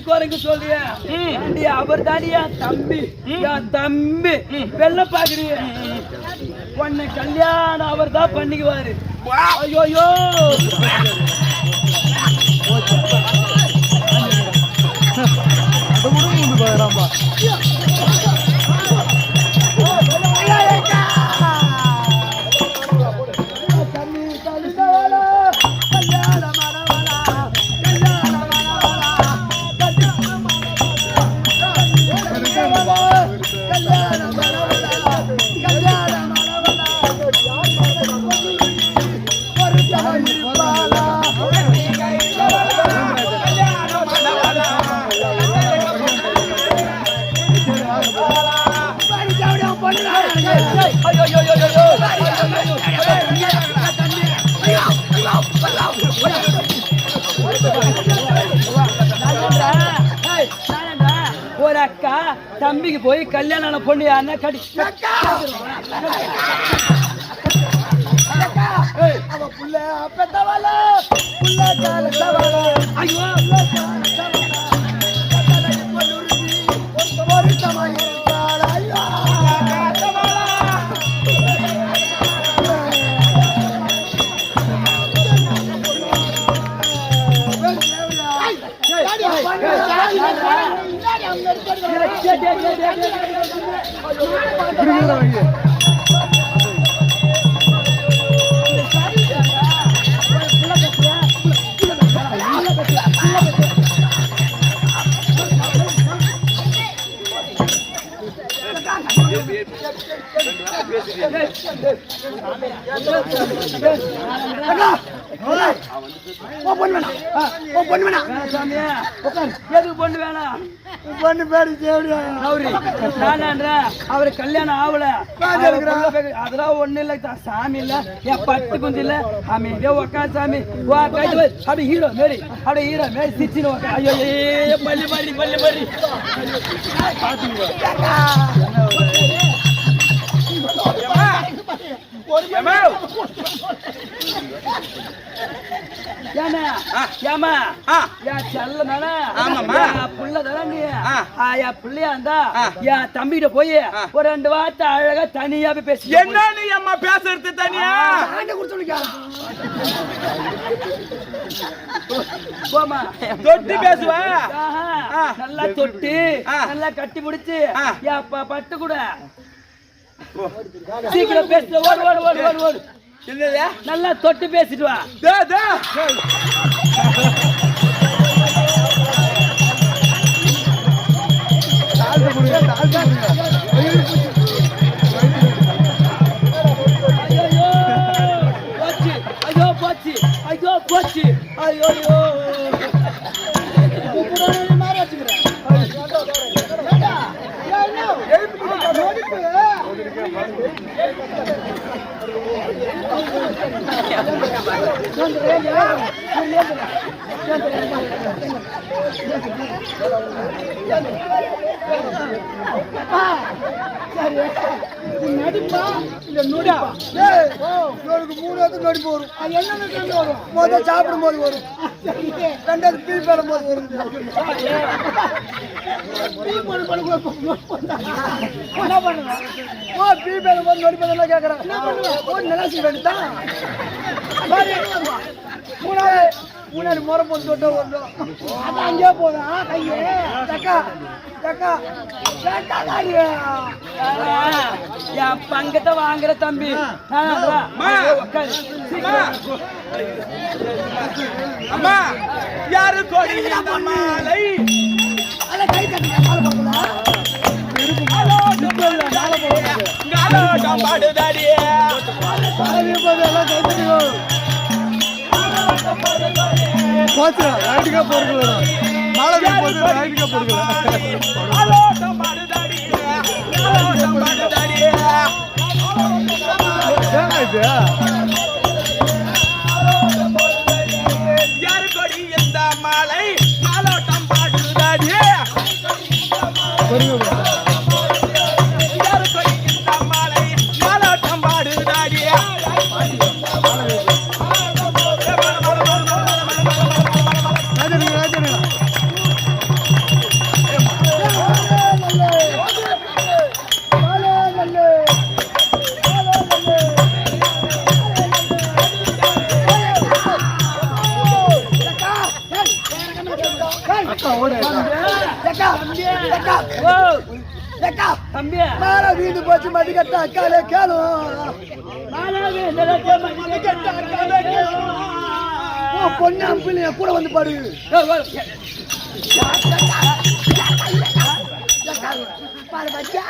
கள்ளி குரங்கு சொல்றியா அவர் தானியா தம்பி. தம்பி. வெள்ள பாக்குறீங்க உன்னை கல்யாணம் அவர் தான் பண்ணிக்குவாரு ஐயோ ஒரு அக்கா தம்பிக்கு போய் கல்யாணம் பொண்ணு யாருன்னா கடி அவ புள்ள பெத்தவள? புள்ள காலத்தவள? ஐயோ! Hey! சாமியா எதுக்கு பொண்ணு வேணாம் பொண்ணு பேரு தேவடியா அவரு நானான்ற அவரு கல்யாணம் ஆகல அதெல்லாம் ஒண்ணு இல்ல சாமி இல்ல என் பத்து குஞ்சு இல்ல அமைதியா உக்கா சாமி அப்படி ஹீரோ மாரி அப்படி ஹீரோ மாரி சிச்சின்னு ஐயோ ஏ பள்ளி பள்ளி பள்ளி பள்ளி ஏன்னா தம்பிகிட்ட போய் ஒரு ரெண்டு வார்த்தை அழகா தனியா போய் பேசி என்ன நீ அம்மா பேசுறது தனியா? தொட்டி பேசுவா. நல்லா தொட்டு. நல்லா கட்டி முடிச்சு பட்டு கூட. சீக்கிரம் பேசு ஓடு ஓடு ஓடு ஓடு ஓடு. என்னது? நல்லா தொட்டு பேசிட்டு வா. தே தே ஐயோ போச்சு. ஐயோ போச்சு. ஐயோ போச்சு. ஐயோ ஐயோ நடிப்பா இந்த நொடிப்பா டேய் இவருக்கு மூணு இடத்துக்கு நடிப்பு வரும் அது என்ன வரும் முதல்ல சாப்பிடும் போது வரும் ரெண்டாவது பீ பேடும் போது வரும் என்ன பண்ணுவேன் ஓ பீ பேடும் போது நடிப்பதெல்லாம் கேட்குறேன் என்ன பண்ணுவேன் ஓ வேண்டிதான் மூணாவது மூணாவது முறை போட்டு தொட்டா வரும் அது அங்கேயே போதும் கையே. தக்கா தக்கா. தக்கா காரியா. என் பங்கத்தை வாங்குற தம்பி. ஆ. அம்மா. யாரு கொடி மாலை? காலோட்டம் ரைட்டுக்கா போடுக்கலாம் மழை போது ரைட்டுக்கா போடுக்கலாம் மாலை வீடு போச்சு மதி கட்ட அக்காலே கேளும் பொண்ணு அம்பிள் என் கூட வந்து பாரு பச்சா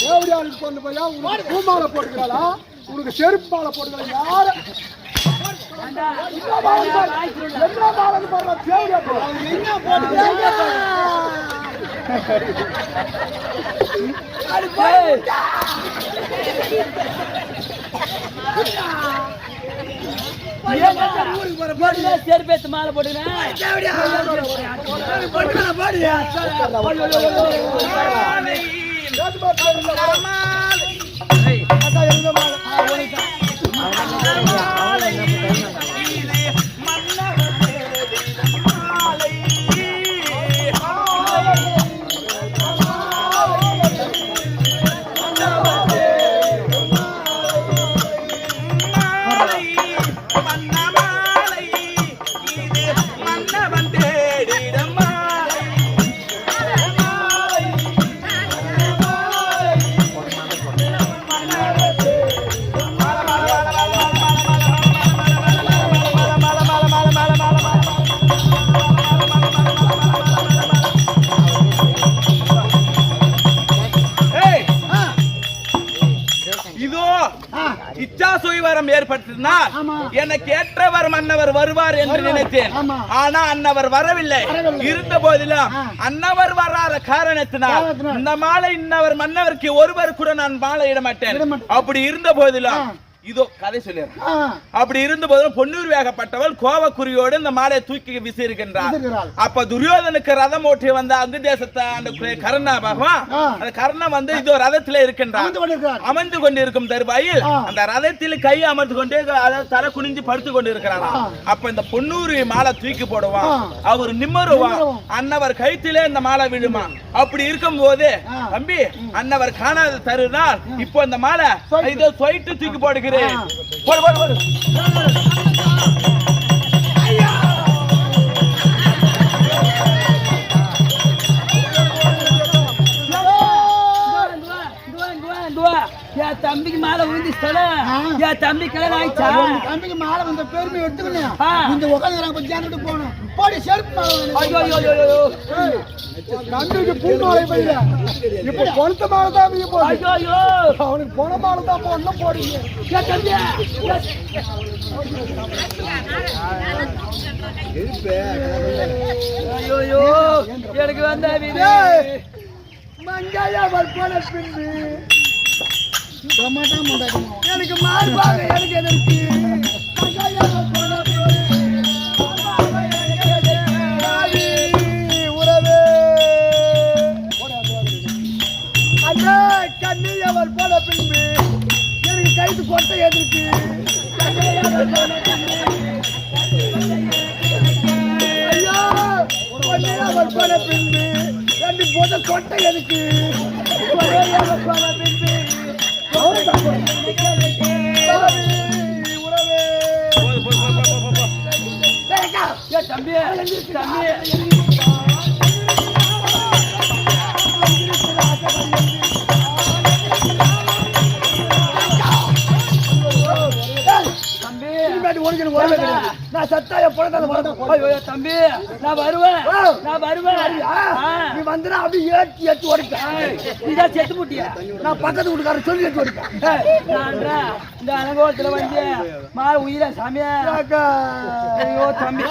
தேவடியாளுக்கு கொண்டு போய் உனக்கு பூமாலை போட்டுக்கிறாளா உனக்கு செருப்பு மாலை போட்டுக்கிறா யாரு ஏண்டா, என்ன மாலை பாரு. ஏற்பட்டிருந்தால். எனக்கு ஏற்றவர் மன்னவர் வருவார் என்று நினைத்தேன். ஆனா அன்னவர் வரவில்லை. இருந்த போதிலும். அன்னவர் வராத காரணத்தினால். இந்த மாலை இன்னவர் மன்னவருக்கு ஒருவர் கூட நான் மாலை இட மாட்டேன். அப்படி இருந்த போதிலும். இதோ கதை சொல்லிடுறேன் அப்படி இருந்த போதும் பொன்னூர் வேகப்பட்டவள் கோவக்குறியோடு இந்த மாலையை தூக்கி வீசுகிறாள். அப்ப துரியோதனுக்கு ரதம் ஓட்டி வந்த அங்கு தேசத்தை அந்த கருணா பகவான். அந்த கர்ணன் வந்து இதோ ரதத்திலே இருக்கின்றார் அமர்ந்து கொண்டிருக்கும் தருவாயில். அந்த ரதத்தில் கை அமர்ந்து கொண்டு தலை குனிஞ்சு படுத்து கொண்டு இருக்கிறாரா. அப்ப இந்த பொன்னூறு மாலை தூக்கி போடுவான். அவர் நிம்மருவா நிமிருவான். அன்னவர் கழுத்திலே இந்த மாலை விழுமா அப்படி இருக்கும் போது. தம்பி அன்னவர் காணாத தருனால் இப்போ இந்த மாலை. இதோ சொயிட்டு தூக்கி போடுகிறேன் போடு என் தம்பிக்கு மேல விழுந்துச்சுல ஆ. என் தம்பி கல்யாணம் ஆயிடுச்சா தம்பிக்கு மாலை வந்த பெருமை எடுத்துக்கணும். ஆ. இந்த உட்காந்து போகணும். போடி செருப்பு தம்பிக்கு பூ மாலை பையில இப்ப பொருத்த மாலை தான் நீங்க போடு அவனுக்கு பொன மாலை தான் போடணும் போடுங்க ஐயோ எனக்கு வந்த போன பின்பு. எனக்கு மார்பாக எனக்கு எதற்கு? பின்பு எனக்கு கைது கொட்டை ஐயோ பின்பு. ரெண்டு போத கொட்டை எதுக்கு? பின்பு. உறவே தம்பி தம்பி நான் சத்தா என் என் தம்பி நான் வருவேன். நான் வருவேன். நீ வந்துனா அப்படியே ஏற்றி ஏற்றி ஏய், நீதான் செத்து முட்டியா நான் பக்கத்து வீட்டுக்காரர் சொல்லி ஏற்றி நான்றா இந்த அனுபவத்துல வந்து மா உயிரா சாமியா. ஐயோ தம்பி.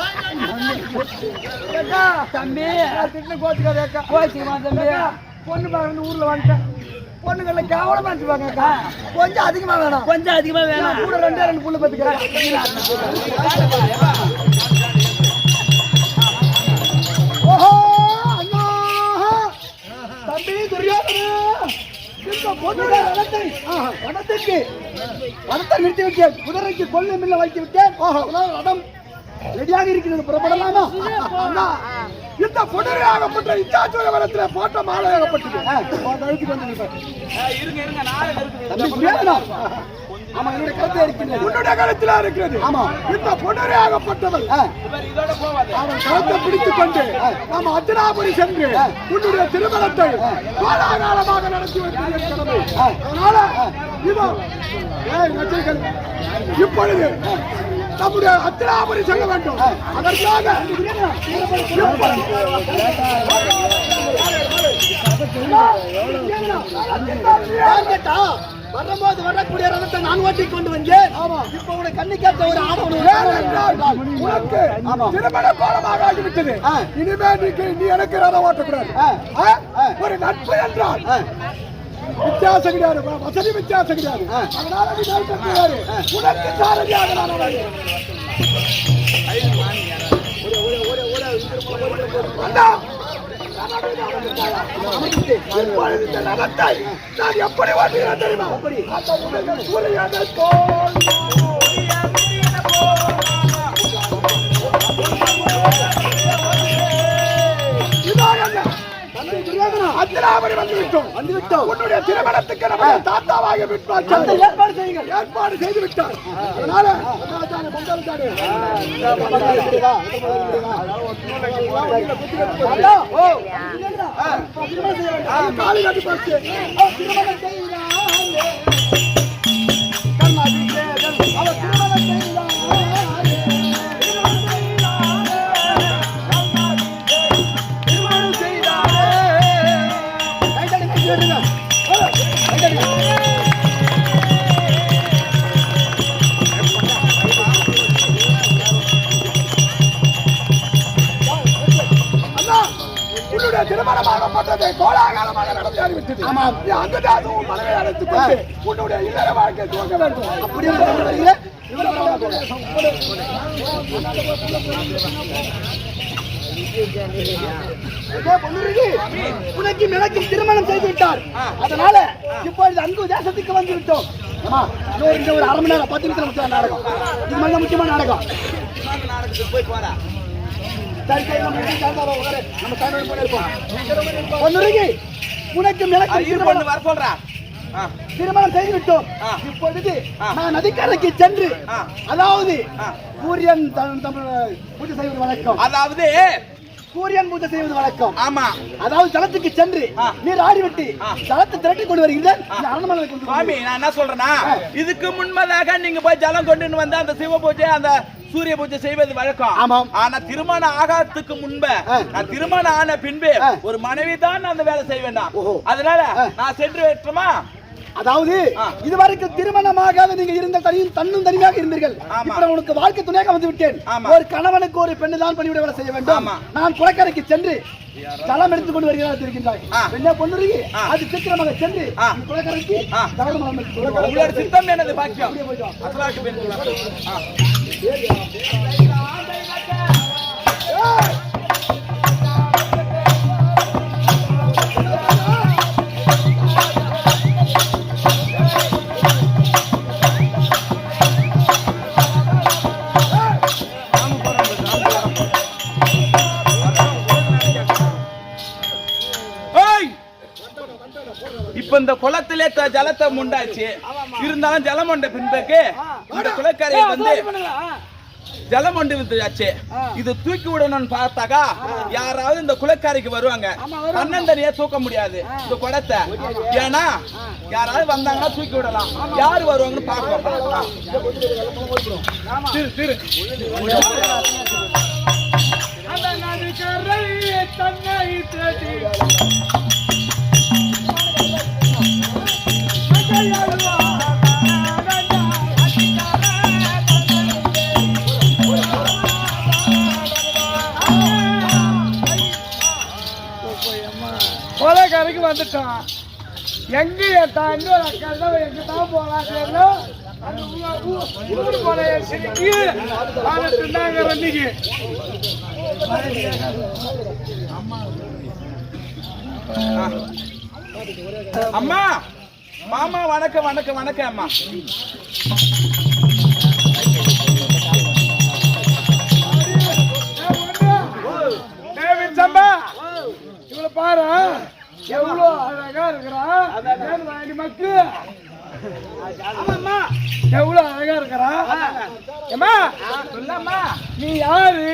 தம்பி. நான் திட்டின கோச்சுக்கார அக்கா. கோச்சிக்குமா தம்பி. பொண்ணு பார்க்க ஊர்ல வந்துட்டேன். பொண்ணுங்கள கேவலமா அக்கா. கொஞ்சம் அதிகமா வேணும். கொஞ்சம் அதிகமா வேணாம். கூட ரெண்டே ரெண்டு புள்ள பத்துக்கிறேன். ஓஹோ அண்ணா. தம்பி துரியோதனா. நிறுத்தி விட்டேன் குதிரைக்கு கொள்ளை மில்ல வைத்து விட்டேன் ரதம் ரெடியாக இருக்கிறது. புறப்படலாமா? இந்த புடரையாகப்பட்ட இச்சாச்சுர வரத்தில் போட்ட மாலையாகப்பட்டது கருத்தை உன்னுடைய கழுத்தில் இருக்கிறது. ஆமா. இந்த போவாது. அவன் பிடித்துக் கொண்டு நாம் அத்தினாபுரி சென்று உன்னுடைய திருமணத்தை காலாகாலமாக நடத்தி அதனால இதோ நச்சைகள் இப்பொழுது நம்முடைய அத்தினாபுரி செல்ல வேண்டும் அதற்காக? வரும்போது வரக்கூடிய ரதத்தை நான் ஓட்டி கொண்டு வந்தேன் இப்ப உனக்கு கண்ணு கேட்ட ஒரு ஆடவன் உனக்கு திருமண கோலமாக ஆகிவிட்டது. இனிமே நீ எனக்கு ரதம் ஓட்டக்கூடாது? ஒரு நட்பு என்றால் வித்தியாசம் கிடையாது வசதி வித்தியாசம் கிடையாது. அதனால கிடையாது உனக்கு சாரதியாக நான் ரதத்தை நான் எப்படி ஓட்டுகிறேன் தெரியுமா? துரியோதனா, அத்திராபுரி வந்து விட்டோம் வந்து விட்டோம் உன்னுடைய திருமணத்துக்கு நம்ம தாத்தாவாக அந்த விட்டார்கள் ஏற்பாடு செய்யுங்கள் ஏற்பாடு செய்து விட்டார் அதனால காலி கட்டி போச்சு. திருமணம் செய்தாலே. திருமணமாகப்பட்டது கோலாகாலமாக நடந்தாகிவிட்டது ஆமாம். நீ அங்குதான் உன் மனைவி அழைத்துக் கொண்டு உன்னுடைய இல்லற வாழ்க்கை துவங்க வேண்டும். பொன்னுருகி, உனக்கு எனக்கு திருமணம் செய்து விட்டார். அதனால இப்பொழுது அங்கு தேசத்துக்கு வந்து விட்டோம். இன்னொரு ஒரு அரை மணி நேரம் பத்து நிமிஷம் நாடகம் இது மாதிரி முக்கியமான நாடகம் போய் போறா சரி, நம்ம எப்படி சாயந்தரம் உட்காரு. நம்ம இருப்போம். உனக்கும் இரு திருமணம் வர சொல்றா திருமணம் செய்து விட்டோம் ஆ. இப்பொழுது. நான் நதிக்கரைக்கு சென்று. அதாவது. சூரியன் பூஜை செய்வது வழக்கம் அதாவது சூரியன் பூஜை செய்வது வழக்கம் ஆமா அதாவது ஜலத்துக்கு சென்று. நீர் ஆடி விட்டு ஆ. ஜலத்தை திரட்டி கொண்டு வருகிறேன் வந்து நான் என்ன சொல்றேன்னா இதுக்கு முன்பதாக நீங்க போய் ஜலம் கொண்டு வந்து அந்த சிவ பூஜை அந்த சூரிய பூஜை செய்வது வழக்கம் ஆமாம். ஆனா திருமணம் ஆகாததுக்கு முன்பு. நான் திருமணம் ஆன பின்பு. ஒரு மனைவி தான் அந்த வேலை ஓஹோ. அதனால. நான் சென்று வெட்டுமா அதாவது. இதுவரைக்கும் திருமணமாகாத நீங்க இருந்த தனியும் தன்னும் தனியாக இருந்தீர்கள். இப்ப நான் உனக்கு வாழ்க்கை துணையாக வந்து விட்டேன். ஒரு கணவனுக்கு ஒரு பெண்ணு தான் பணிவிட செய்ய வேண்டும். நான் குளக்கரைக்கு சென்று ஜலம் எடுத்துக் கொண்டு வருகிறார் இருக்கின்றாய். என்ன பொண்ணுருகி ஆ. அது சீக்கிரமாக சென்று குளக்கரைக்கு. உங்களோட சித்தம் எனது பாக்கியம். அசலாக்கு பெண் இந்த குளத்திலே ஜலத்தை முண்டாச்சு. இருந்தாலும் ஜலம் உண்ட பின்புக்கு இந்த குளக்கரையை வந்து ஜலம் ஒன்று வித்தாச்சு இது தூக்கி விடணும்னு பார்த்தாக்கா யாராவது இந்த குளக்கரைக்கு வருவாங்க. தன்னந்தனியா தூக்க முடியாது. இந்த குடத்தை ஏன்னா யாராவது வந்தாங்கன்னா தூக்கி விடலாம். யாரு வருவாங்கன்னு பார்ப்போம் திரு, திரு. வந்துட்டான் எங்க ஏட்டான் ஒரு அக்கா தான் எங்க தான் போலாம் அந்த ஊர் போன சிரிக்கி அதை தின்னாங்க இன்னைக்கு அம்மா மாமா வணக்கம் வணக்கம் வணக்கம் அம்மா. டேவிட் சம்பா இவளை பாரு. எவ்வளோ அழகா இருக்கிறான் மக்கு. ஆமாம்மா. எவ்வளவு அழகா இருக்கிறா? ஏம்மா சொல்லம்மா. நீ யாரு?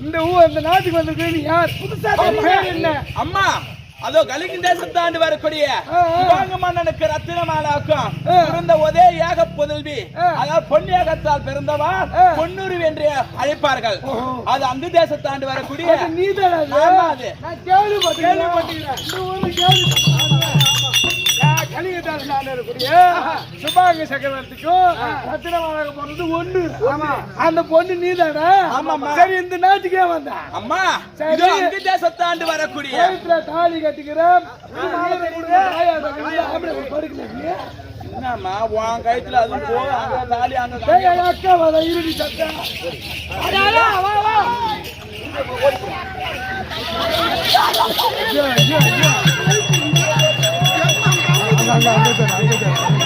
இந்த ஊர் இந்த நாட்டுக்கு வந்திருக்க நீ யார்? புதுசா என்ன? அம்மா. அதோ கலிங்க தேசத்தாண்டு வரக்கூடிய. சிவாங்க மன்னனுக்கு ரத்தினமாலாக்கும். பிறந்த ஒரே ஏக புதல்வி. அதாவது பொன்னியகத்தால் பிறந்தவா ஆ. பொன்னூறு என்று அழைப்பார்கள் அது அந்த தேசத்தாண்டு வரக்கூடிய நீ தானே ஆமா அது. நான் இந்த கலிங்கத்தால் நான் இருக்கக்கூடிய சுபாங்க சக்கரவர்த்திக்கும் ரத்தினமாக போறது ஒண்ணு. அந்த பொண்ணு நீ தானே. சரி இந்த நாட்டுக்கே வந்தா. அம்மா சரி. இதோ அந்த தேசத்தாண்டு வரக்கூடிய. கழுத்துல தாலி கட்டிக்கிறேன். என்னம்மா உன் கயித்துல அதுவும் போ அங்க தாலி அங்க அக்கா வர இருடி சத்தா வா வா. ஐயோ, ஐயோ, ஐயோ. அங்க, அங்க, அங்க தரு, அங்க தரு.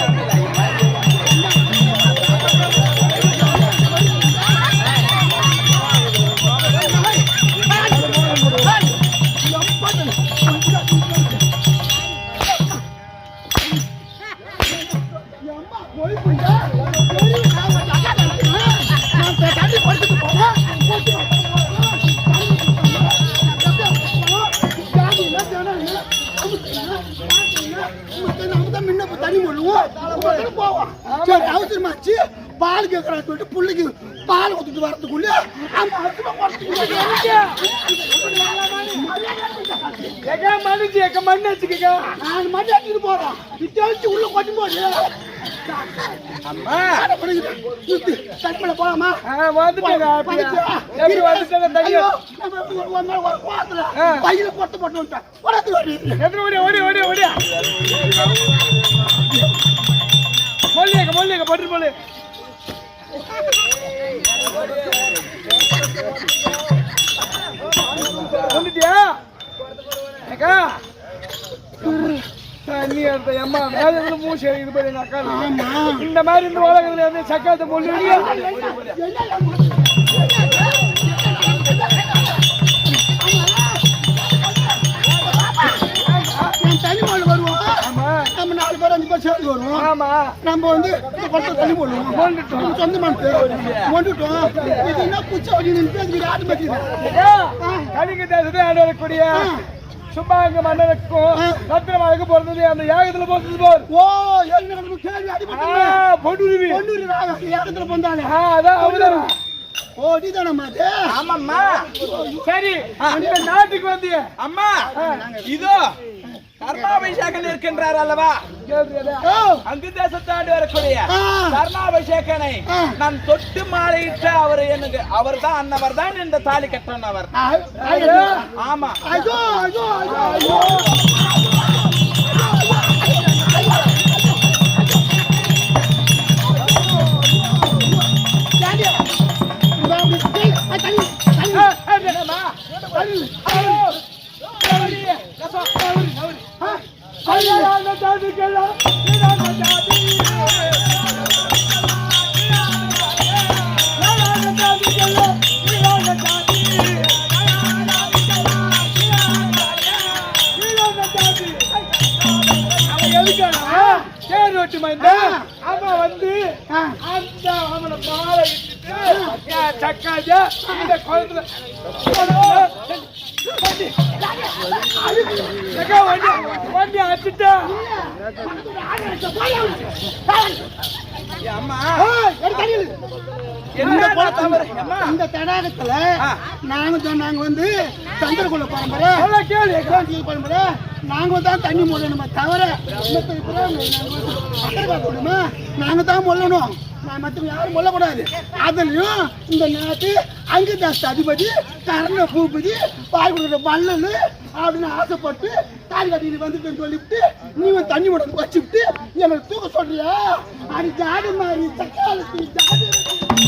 தனி முள்ளுவோம் போவோம் சரி அவசரமாச்சு பால் கேட்கறான்னு சொல்லிட்டு புள்ளைக்கு பால் ஊத்திட்டு வரதுக்குள்ள மனுச்சு எங்க மண்ணு வச்சுக்கங்க. நான் மட்டும் எடுத்துட்டு போறேன். விட்டு உள்ள கொட்டி போடு. அம்மா. கட்மல போலாமா? பையில போட்டு போட்டு ஓடி. ஓடி ஓடி ஓடி மொழியங்க மொழியங்க பட்டு மொழி வந்துட்டியா அக்கா. தண்ணி எடுத்த அம்மா மேல இருந்து மூச்சு இது பண்ணி அக்கா. இந்த மாதிரி இந்த உலகத்துல எந்த சக்காத்த மொழி நம்ம நாலு பேர் அஞ்சு பேர் சேர்ந்து வருவோம் ஆமா. நம்ம வந்து இந்த குளத்துல தண்ணி போடுவோம். மொண்டுட்டோம். மொண்டுட்டோம் இது என்ன குச்சை நின்று பேசுகிற ஆட்டு பற்றிது கலிங்க தேசத்தை ஆடக்கூடிய சும்மாங்க மன்னனுக்கும் ரத்னமாவுக்கு பிறந்தது அந்த யாகத்துல பிறந்தது போர் ஓ ஏழு கேள்வி அடிபட்டு பொண்ணுருவி பொண்ணூர் ஏகத்துல வந்தானே ஆ, அதான் அவதான் ஓ நீதானம்மா ஆமாம்மா. சரி இந்த நாட்டுக்கு வந்து அம்மா இதோ கர்மாபிஷேகன் இருக்கின்றார் அல்லவா? அங்கு தேசத்தாண்டு வரக்கூடிய. கர்மாபிஷேகனை. நான் தொட்டு மாலையிட்ட அவர் எனக்கு அவர் தான் அன்னவர் தான் இந்த தாலி ஐயோ ஆமா ஐயோ வண்டி அடிச்சுட்டா அம்மா இந்த தடாகத்துல. நாங்க நாங்க வந்து சந்திரகுல பரம்பரை நல்லா கேளு. எக்ஸாம்பிள் பரம்பரை நாங்க தான் தண்ணி முள்ளணுமே தவிர மத்த இப்ப நாங்க வந்து அக்கறை பார்க்க முடியுமா நாங்க தான் முள்ளணும் மற்றவங்க யாரும் சொல்லக்கூடாது. அதுலயும் இந்த நாட்டு அங்க அதிபதி கரண பூபதி பாய் கொடுக்குற அப்படின்னு ஆசைப்பட்டு தாலி கட்டிட்டு வந்துட்டு சொல்லிவிட்டு நீ வந்து தண்ணி முடக்கு வச்சுவிட்டு எங்களுக்கு தூக்க சொல்றியா? அது ஜாடி மாதிரி சக்காலத்து ஜாடி